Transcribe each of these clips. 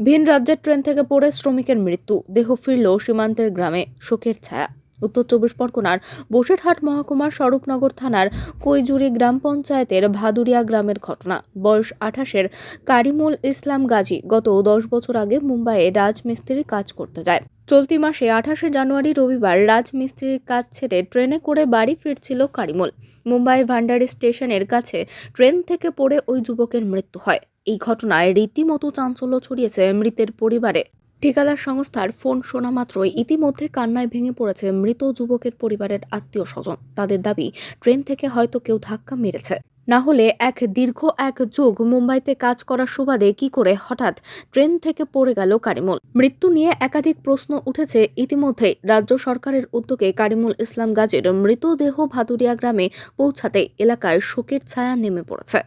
ভিন রাজ্যের ট্রেন থেকে পড়ে শ্রমিকের মৃত্যু। দেহ ফিরল সীমান্তের গ্রামে। শোকের ছায়া। উত্তর চব্বিশ পরগনার বসিরহাট মহকুমার স্বরূপনগর থানার কৈজুরি গ্রাম পঞ্চায়েতের ভাদুরিয়া গ্রামের ঘটনা। বয়স আঠাশের কারিমুল ইসলাম গাজী গত দশ বছর আগে মুম্বাইয়ে রাজমিস্ত্রির কাজ করতে যায়। চলতি মাসে আঠাশে জানুয়ারি রবিবার রাজমিস্ত্রির কাজ ছেড়ে ট্রেনে করে বাড়ি ফিরছিল কারিমুল। মুম্বাই ভান্ডারি স্টেশনের কাছে ট্রেন থেকে পড়ে ওই যুবকের মৃত্যু হয়। এই ঘটনায় রীতিমতো চাঞ্চল্য ছড়িয়েছে মৃতের পরিবারে। ঠিকাদার সংস্থার ফোন শোনা মাত্রই ইতিমধ্যে কান্নায় ভেঙে পড়েছে মৃত যুবকের পরিবারের আত্মীয় স্বজন। তাদের দাবি, ট্রেন থেকে হয়তো কেউ ধাক্কা মেরেছে। না হলে এক দীর্ঘ এক যুগ মুম্বাইতে কাজ করার সুবাদে কি করে হঠাৎ ট্রেন থেকে পড়ে গেল কারিমুল? মৃত্যু নিয়ে একাধিক প্রশ্ন উঠেছে ইতিমধ্যে। রাজ্য সরকারের উদ্যোগে কারিমুল ইসলাম গাজীর মৃতদেহ ভাদুরিয়া গ্রামে পৌঁছাতে এলাকায় শোকের ছায়া নেমে পড়েছে।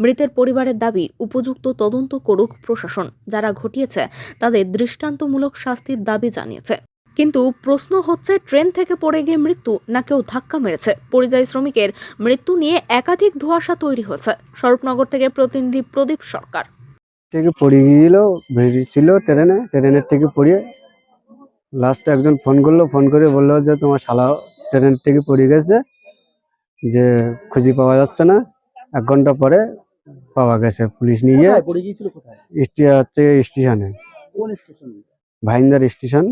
মৃতের পরিবারের দাবি, উপযুক্ত তদন্ত করুক প্রশাসন। যারা ঘটিয়েছে, তাদের দৃষ্টান্তমূলক শাস্তির দাবি জানিয়েছে। কিন্তু প্রশ্ন হচ্ছে ট্রেন থেকে পড়ে গিয়ে মৃত্যু না কেউ ধাক্কা মেরেছে? পরিযায়ী শ্রমিকের মৃত্যু নিয়ে একাধিক ধোঁয়াশা তৈরি হয়েছে। স্বরূপনগর থেকে প্রতিনিধি প্রদীপ সরকার। থেকে পড়ে গিয়েছিল বেরিয়েছিল ট্রেনে ট্রেনের থেকে পড়িয়ে। লাস্টে একজন ফোন করল ফোন করে বলল যে তোমার শালা ট্রেনের থেকে পড়ে গেছে যে খুঁজে পাওয়া যাচ্ছে না। এক ঘণ্টা পরে পাওয়া গেছে পুলিশ নিয়ে কোথায়? পড়ে গিয়েছিল কোথায়? হচ্ছে স্টেশনে। কোন স্টেশন? ভাইন্দার স্টেশন।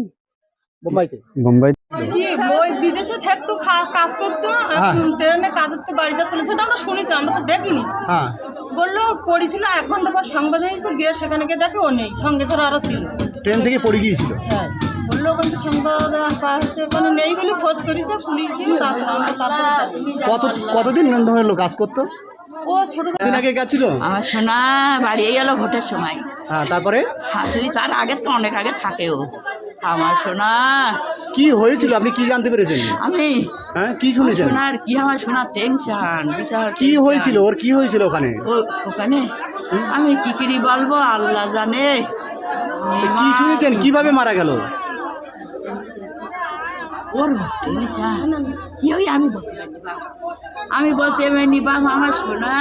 বোম্বাইতে? বোম্বাই। কি ওই বিদেশে থাকতো কাজ করতো হ্যাঁ। ট্রেনে কাজের তো বাড়ি যাচ্ছিল সেটা আমরা শুনেছি আমরা তো দেখিনি। হ্যাঁ। বলল পড়েছিল এক ঘণ্টা পর সংবাদ হয়েছে গিয়ে সেখানে গিয়ে দেখে ও নেই সঙ্গে ছাড়া আরও ছিল। ট্রেন থেকে পড়ে গিয়েছিল? হ্যাঁ। বলল ওখানে সংবাদ পাওয়া হচ্ছে ওখানে নেই বলে খোঁজ করেছে পুলিশ দিয়ে তারপর আমরা তারপর কত কতদিন হলো কাজ করতো? ও ছোট দিন আগে গেছিল? আমার সোনা বাড়ি গেল ভোটের সময়। হ্যাঁ তারপরে? আসলে তার আগে তো অনেক আগে থাকেও আমার সোনা। কি হয়েছিল? আপনি কি জানতে পেরেছেন? আমি হ্যাঁ কি শুনেছেন? সোনার কি? আমার সোনার টেনশন কি হয়েছিল? ওর কি হয়েছিল ওখানে? ওখানে আমি কি করি বলব? আল্লাহ জানে। কি শুনেছেন? কীভাবে মারা গেল? ওর কি ওই আমি বলতে পারি বাবা। আমি বলতে পারিনি বাবা আমার সোনা।